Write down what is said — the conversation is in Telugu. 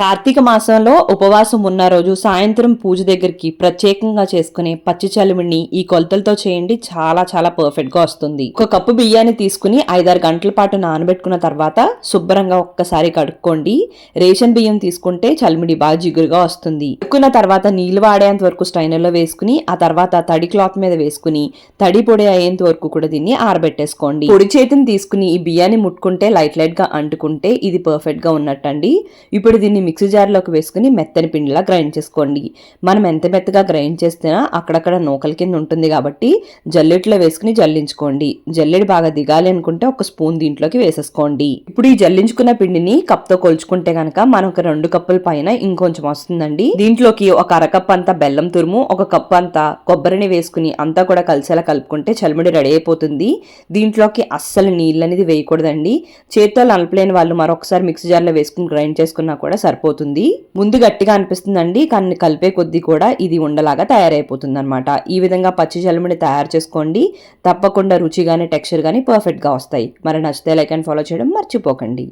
కార్తీక మాసంలో ఉపవాసం ఉన్న రోజు సాయంత్రం పూజ దగ్గరికి ప్రత్యేకంగా చేసుకునే పచ్చి చలిమిడిని ఈ కొలతలతో చేయండి. చాలా చాలా పర్ఫెక్ట్గా వస్తుంది. ఒక కప్పు బియ్యాన్ని తీసుకుని ఐదారు గంటల పాటు నానబెట్టుకున్న తర్వాత శుభ్రంగా ఒక్కసారి కడుక్కోండి. రేషన్ బియ్యం తీసుకుంటే చలిమిడి బాగా జిగురుగా వస్తుంది. ఎక్కున్న తర్వాత నీళ్ళు వాడేంత వరకు స్ట్రైనర్లో వేసుకుని ఆ తర్వాత తడి క్లాత్ మీద వేసుకుని తడి పొడి అయ్యేంత వరకు కూడా దీన్ని ఆరబెట్టేసుకోండి. పొడి చేతిని తీసుకుని ఈ బియ్యాన్ని ముట్టుకుంటే లైట్ లైట్గా అంటుకుంటే ఇది పర్ఫెక్ట్గా ఉన్నట్టండి. ఇప్పుడు దీన్ని మిక్సీ జార్లోకి వేసుకుని మెత్తని పిండిలా గ్రైండ్ చేసుకోండి. మనం ఎంత మెత్తగా గ్రైండ్ చేసినా అక్కడక్కడ నూకల కింద ఉంటుంది కాబట్టి జల్లెట్లో వేసుకుని జల్లించుకోండి. జల్లెడి బాగా దిగాలి అనుకుంటే ఒక స్పూన్ దీంట్లోకి వేసేసుకోండి. ఇప్పుడు ఈ జల్లించుకున్న పిండిని కప్తో కొలుచుకుంటే మనం మనకు రెండు కప్పుల పైన ఇంకొంచెం వస్తుందండి. దీంట్లోకి ఒక అరకప్ అంతా బెల్లం తురుము ఒక కప్పు అంతా కొబ్బరిని వేసుకుని అంతా కూడా కలిసేలా కలుపుకుంటే చలిమిడి రెడీ అయిపోతుంది. దీంట్లోకి అస్సలు నీళ్ళు అనేది వేయకూడదండి. చేత్తో నలపలేని వాళ్ళు మరొకసారి మిక్సీ జార్లో వేసుకుని గ్రైండ్ చేసుకున్నా కూడా సరిపోతుంది. ముందు గట్టిగా అనిపిస్తుందండి కానీ కలిపే కొద్దీ కూడా ఇది ఉండలాగా తయారైపోతుంది అనమాట ఈ విధంగా పచ్చి చలిమిడి తయారు చేసుకోండి. తప్పకుండా రుచి కానీ టెక్స్చర్ కానీ పర్ఫెక్ట్గా వస్తాయి. మరి నచ్చితే లైక్ అండ్ ఫాలో చేయడం మర్చిపోకండి.